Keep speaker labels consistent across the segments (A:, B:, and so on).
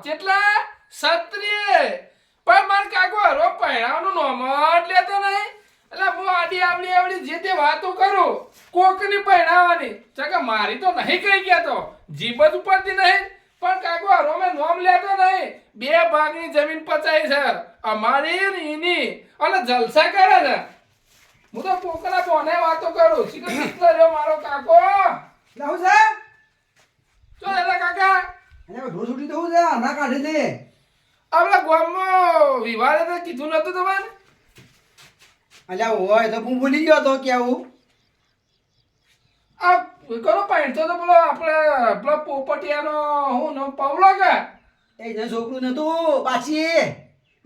A: કેટલા? ક્ષત્રિય. પણ માર કાકો હરો પહેરાવાનું નોમ જ લેતો નહીં. એટલે હું આડી આવડી આવડી જે તે વાતો કરું કોકની પહેરાવાની ચકે મારી તો નહીં કઈ ગયા તો. જીભ જ ઉપરથી નહીં. પણ કાકો હરો મેં નોમ લેતો નહીં. બે ભાગની જમીન પચાઈ છે. અમારી ને એની. અને જલસા કરે છે. હું તો કોકના બોને વાતો કરું? શીખર રહ્યો મારો કાકો?
B: લાવું છે
A: ચો એલા કાકા
B: અને ઢોર છૂટી ના કાઢી દે
A: આપણા ગામમાં વિવાદે તો કીધું નતું તમારે?
B: અલ્યા હોય તો હું ભૂલી ગયો તો કેવું
A: આ કરો પાણી તો પેલો આપણે પેલો પોપટિયાનો હું નામ પવલો કે?
B: એ જે છોકરું નતું પાછી.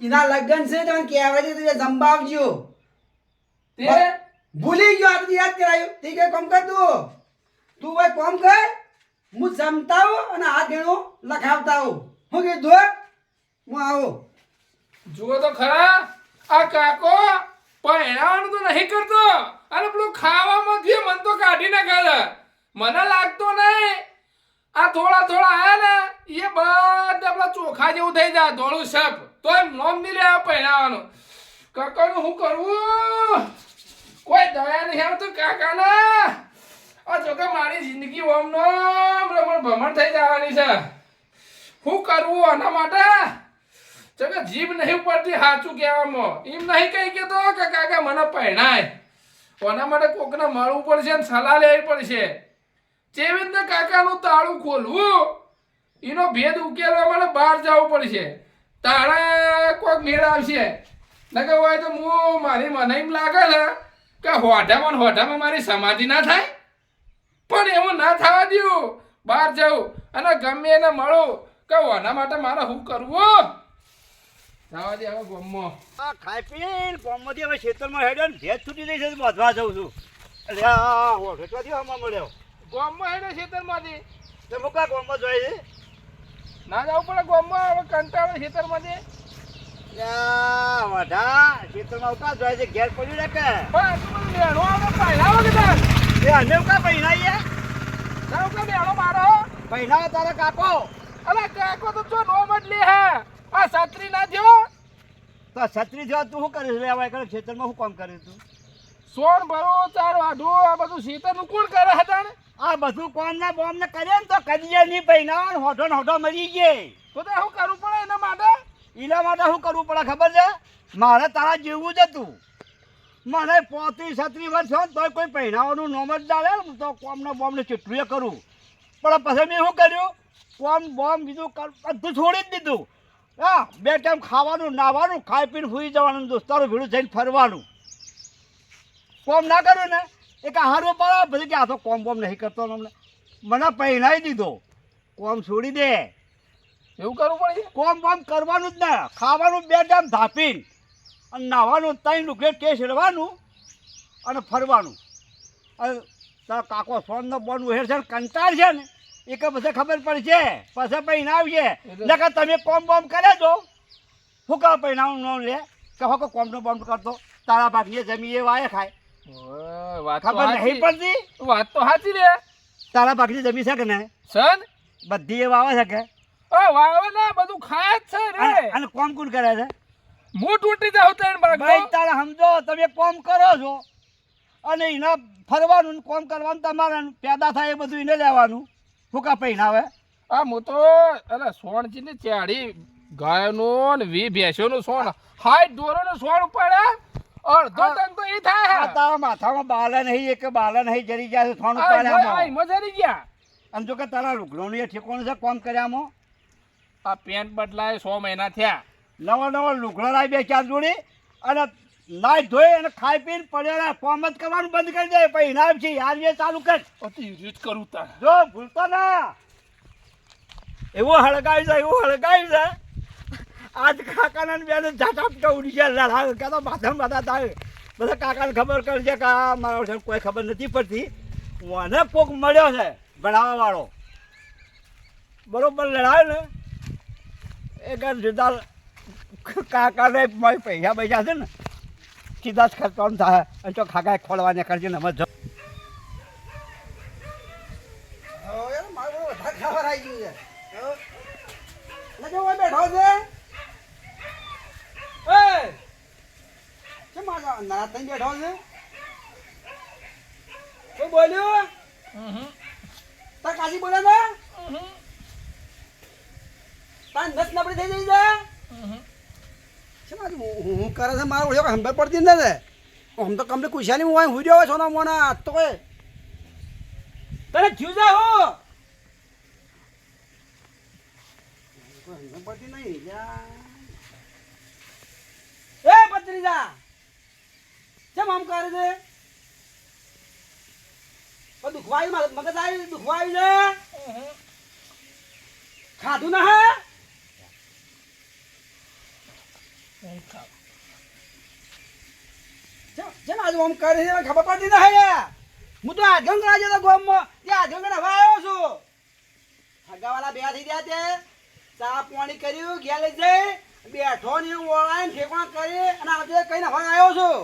B: એના લગ્ન છે તમે કહેવાય છે તો જંબાવજો.
A: તે?
B: ભૂલી ગયો યાદ કરાયું. તે કે કોમ કર તું. તું ભાઈ કોમ કર. હું જમતા અને આ ગેણો લખાવતા હું હું કીધું હું? આવો.
A: જુઓ તો ખરા, આ કાકો પહેરાવાનું તો નહીં કરતો. અને પેલું ખાવામાં જે મન તો કાઢી નાખે મને લાગતો નહીં. આ થોડા થોડા આયા ને, એ બધા પેલા ચોખા જેવું થઈ જાય, ધોળું સપ તોય નોમ નહીં લેવા પહેરાવાનું. કાકાનું શું કરવું? કોઈ દયા નહીં આવતું કાકાના. આ જો કે મારી જિંદગી ઓમ નોમ રમણ ભમણ થઈ જવાની છે. શું કરવું આના માટે? ચકે જીભ નહીં પડતી સાચું કહેવામાં. એમ નહીં કહી કેતો કે કાકા મને પહેણાય. કોના માટે કોકને મળવું પડશે ને સલાહ લેવી પડશે. જેવી રીતના કાકાનું તાળું ખોલવું, એનો ભેદ ઉકેલવા માટે બહાર જવું પડશે. તાળા કોઈક મેળ આવશે. નકર હોય તો હું, મારી મને એમ લાગે છે કે હોઢામાં હોઢામાં મારી સમાધિ ના થાય? પણ એવું ના થવા દઉં બહાર જવું અને ગમે એને મળું કે આના માટે મારે શું કરવું જવા દે હવે ગમમાં.
C: આ ખાઈ પીને ગોમમાંથી હવે ખેતરમાં હેડ્યો ને ભેજ છૂટી રહી છે બાંધવા જાઉં છું. એટલે આ હોઠ વેચવાથી હમણાં મળ્યો.
A: ગોમમાં હેડે ખેતરમાંથી.
C: તો મુકા કોમમાં જોઈએ છે
A: ના જવું પડે ગોમમાં હવે કંટાળો ખેતરમાંથી.
C: વઢા ખેતરમાં ઉકા જાય છે ઘેર પડ્યું ને કે?
A: પણ આજુ બધું લેણું આવે તાર
C: અમે ઉકા પહેરાઈએ?
A: તારો કે લેણો મારો?
C: પહેરાવો તારે કાકો.
A: અલે કાકો તો નો બદલી હે? આ છત્રી ના
C: તો છત્રી જો તું શું કરીશ? રે હવે ખેતરમાં શું કામ કર્યું તું?
A: સોણ ભરો ચાર વાઢો આ બધું ખેતરનું કોણ કરે હતા ને
C: આ બધું કોમ ના બોમ ને કરે ને તો કદીએ નહીં પહેરાવો ને હોઠો ને હોઠો મરી ગયે.
A: તો તે શું કરવું પડે એના માટે?
C: એના માટે શું કરવું પડે ખબર છે? મારે તારા જેવું જ હતું. મને પોત્રીસ છત્રીસ વર્ષ હોય ને તોય કોઈ પહેરાવાનું નોમ જ ને તો કોમને બોમને ચેટલું કરું. પણ પછી મેં શું કર્યું? કોમ બોમ બીજું બધું છોડી જ દીધું. હા બે ટાઈમ ખાવાનું નાવાનું ખાઈ પીને સૂઈ જવાનું દોસ્તારો ભેળું જઈને ફરવાનું. કોમ ના કર્યું ને? એ કાં હારું પડે. પછી કે આ તો કોમ બોમ નહીં કરતો અમને. મને પહેરાવી દીધો. કોમ છોડી દે.
A: એવું કરવું પડે?
C: કોમ બોમ કરવાનું જ ના. ખાવાનું બે ટાઈમ ધાપીને. અને નાહવાનું ત્રણ ડુકલે કેસ રહેવાનું અને ફરવાનું. અને તારા કાકો સોનનો બોન ઉહેર છે ને કંટાળ છે ને. એ કે પછી ખબર પડશે પછી પૈણ આવશે નકર તમે કોમ બોમ કરે દો હું કહો પૈણાવું નામ લે. કે હો કોમનો બોમ કરતો. તારા ભાગની જમી એ વાય ખાય ખબર નહીં. પડતી?
A: વાત તો સાચી રે.
C: તારા ભાગની જમી છે કે ને
A: સન?
C: બધી એ વાવે છે કે?
A: ઓ વાવે ને બધું ખાય જ છે રે.
C: અને કોમ કોણ કરે છે?
A: હું તૂટી જાઉં ત્રણ ભાગ
C: ભાઈ તારે સમજો તમે કોમ કરો છો. અને એના ફરવાનું ને કોમ કરવાનું તમારે પેદા થાય એ બધું એને લેવાનું. ફૂકા પહેરાવે
A: આ હું તો અરે સોણ ને ચાડી ગાયનો ને વી ભેંસોનું સોણ. હાઈટ દોરોનું સોણ પડે અડધો ટન તો એ થાય
C: તારા માથામાં બાલા નહીં એક બાલા નહીં જરી ગયા સોણ થોડું
A: એમાં મજારી ગયા?
C: આમ જો કે તારા લુગડોનું એ ઠેકોણું છે કોમ કર્યામાં
A: આ પેન્ટ બદલાય સો મહિના થયા.
C: નવા નવા લુગડા લાવી બે ચાર જોડી અને નાઈ ધોઈ અને ખાઈ પીને પડ્યા ફોર્મ જ કરવાનું બંધ કરી દે. પછી ઇનામ છે યાર જે ચાલુ કર.
A: યુજ કરું તાર.
C: જો ભૂલતો ના. એવું હળગાવી જાય એવું હળગાવી જાય આજ કાકાના બેન ઝાટા ઉડી છે લડાવે કે તો માથા માથા થાય. બધા કાકાને ખબર કરશે કે આ મારા છે કોઈ ખબર નથી પડતી. મને કોક મળ્યો છે ભણાવવા વાળો બરોબર લડાવે ને? એ કે સીધા કાકાને મારી પૈસા પૈસા છે ને સીધા જ ખર્ચવાનું થાય. અને તો ખાકા ખોલવાને કરજે ને
B: મજા બેઠો છે બોલ્યું તાર કાજી બોલે ને તાર નસ નબળી થઈ જઈ જાય હું હું કરે છે? મારો ઓળખ્યો ખબર પડતી ને રે આમ તો કમ્પ્લીટ કુશાલી હું અહીં હુર્યો રહ્યો સોના મોના આજ તો કોઈ તને થયું છે હું? પડતી નહીં. જા. એ ભત્રીજા કેમ આમ કરે છે? પણ દુખવાયું મગજ આવી દુખવાયું છે? ખાધું ના હે? ચમ આજે આમ કરે છે ખબર પડતી ના હે. હું તો આધન રાજે તો ગોમમાં. ત્યાં આધન હવે આવ્યો છું. હગાવાલા બે થઈ ગયા તે ચા પાણી કર્યું ઘેર લઈ જઈ. બેઠો ને ઓળાઈને ઠેકણા કરી અને આજે કઈ હવે આવ્યો છું.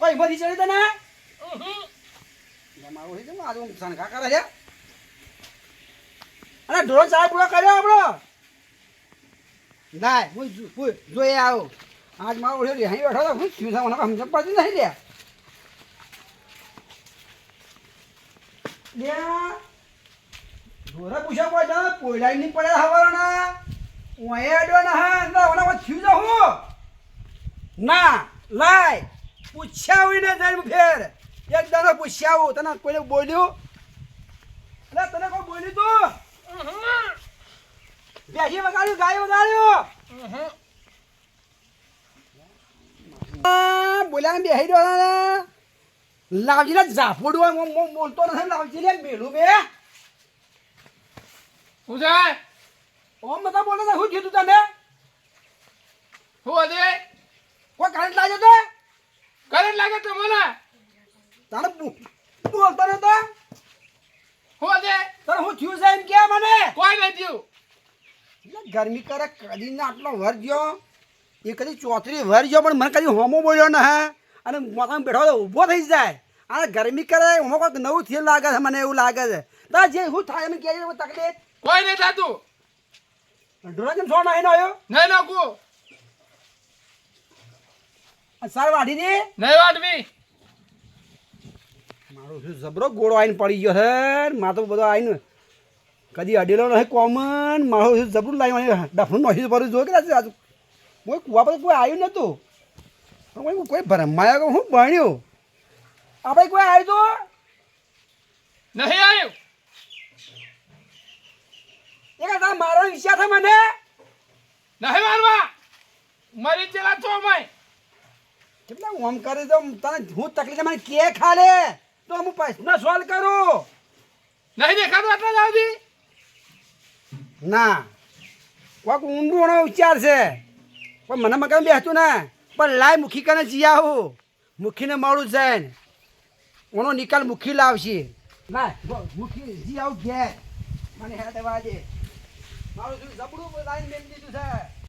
B: કોઈ મરી ચડી તને? મારું છે આજે હું સણખા કરે છે? અને ઢોર ચા પૂરો કર્યો આપણો. ના હું જોઈ હું આવો. આજ મારો ઓળ્યો અહીં બેઠો તો હું શું મને સમજ પડતી નહીં લે ઢોરે પૂછ્યા કોઈ જા પોયલાઈ નહીં પડે હવારના ઓય અડ્યો ના હા અંદર મને માં થયું જા હું. ના લાય. પૂછ્યા હોય ને જાય ફેર. એક દાડો પૂછ્યા આવું તને કોઈને બોલ્યું? એટલે તને કોઈ બોલ્યું તું? બેસી વગાડ્યું ગાય વગાડ્યું. બોલ્યા બેસી રહ્યો લાવજી ને. ઝાફોડું હોય હું- હું બોલતો નથી લાવજી ને બેલું બે.
A: શું છે?
B: ઓમ બધા બોલો તો શું જીધું તું તને?
A: શું હશે
B: કોઈ કરંટ લાગ્યો તો
A: કરંટ લાગે તમને
B: તારે બો- બોલતો નતો.
A: શું હશે
B: તારે શું થયું છે એમ કે મને
A: કોઈ નથી
B: એટલે ગરમી કરે કદી ના આટલો વર ગયો. એ કદી ચોતરી વર ગયો પણ મને કદી હોમો બોલ્યો ને હે. અને મોકામાં બેઠો તો ઊભો થઈ જાય. અને ગરમી કરે હોમો કોઈક નવું થયું લાગે છે મને એવું લાગે છે. તાર જે હું થાય એમ કે તકલીફ?
A: કોઈ નહીં થતું.
B: ઢોરા કેમ છોડ નાખીને આવ્યો?
A: નહીં નાખું.
B: સાર વાઢી દે
A: નહીં વાઢવી.
B: મારો શું જબરો ગોળો આવીને પડી ગયો છે માથું બધો આવીને કદી અડેલો નહીં કોમન મારો જબરું લાવી ડફનું નોહી ભરું જો કે આજુ કોઈ કુવા પર કોઈ આવ્યું નહોતું પણ કોઈ કોઈ ભરમાયા હું ભણ્યું આપણે કોઈ આવ્યું તો
A: નહીં આવ્યું
B: એ કાંઈ મારો ઈચ્છા થાય મને
A: નહીં મારવા મરી ચેલા છો અમે
B: કેટલા ઓમ કરે તો તને હું તકલીફ મને કે ખાલે તો હું પૈસા સોલ્વ કરું
A: નહીં દેખાતું આટલા જાવથી
B: ના. કોઈક ઊંડું ઉચ્ચાર છે. પણ મને મકાન બેસતું ને, પણ લાય મુખી કને જી આવું મુખીને મળું છે ને ઓનો નિકાલ મુખી લાવશે. લાય મુખી જી આવું ઘેર. મને હેડ દે મારું જબડું લાઈન મેં દીધું છે?